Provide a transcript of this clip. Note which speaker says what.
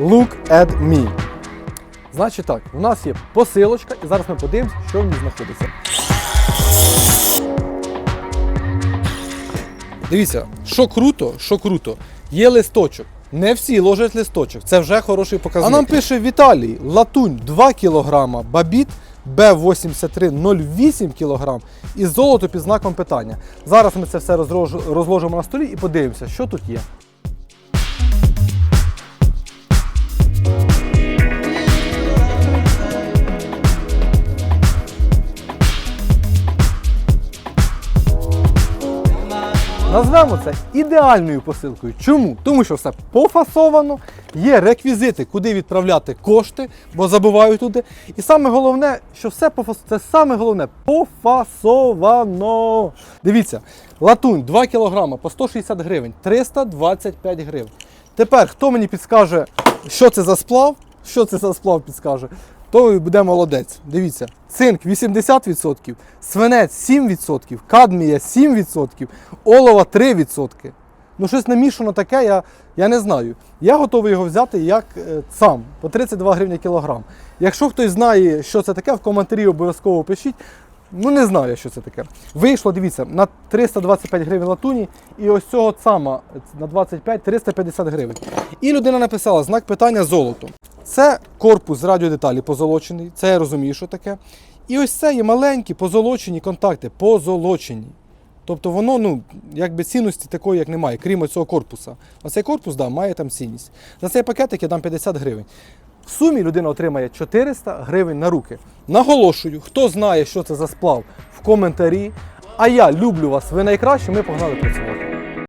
Speaker 1: Look at me. Значить так, у нас є посилочка, і зараз ми подивимося, що в ній знаходиться. Дивіться, що круто, що круто, є листочок. Не всі ложать листочок, це вже хороший показник. А нам пише Віталій, латунь 2 кг, бабіт Б8308 кг і золото під знаком питання. Зараз ми це все розложимо на столі і подивимося, що тут є. Назвемо це ідеальною посилкою. Чому? Тому що все пофасовано, є реквізити, куди відправляти кошти, бо забувають туди. І саме головне, що все пофас... це саме головне пофасовано. Дивіться, латунь 2 кг по 160 гривень, 325 гривень. Тепер хто мені підскаже, що це за сплав? Що це за сплав підскаже? То буде молодець. Дивіться, цинк 80%, свинець 7%, кадмія 7%, олова 3%. Ну, щось намішано таке, я, я не знаю. Я готовий його взяти як е, сам, по 32 гривні кілограм. Якщо хтось знає, що це таке, в коментарі обов'язково пишіть. Ну, не знаю, що це таке. Вийшло, дивіться, на 325 гривень латуні, і ось цього сама на 25 350 гривень. І людина написала знак питання золото. Це корпус радіодеталі позолочений, це я розумію, що таке. І ось це є маленькі позолочені контакти, позолочені. Тобто воно, ну, якби цінності такої, як немає, крім цього корпуса. А цей корпус, да, має там цінність. За цей пакетик я дам 50 гривень. В сумі людина отримає 400 гривень на руки. Наголошую, хто знає, що це за сплав, в коментарі. А я люблю вас, ви найкращі, ми погнали працювати.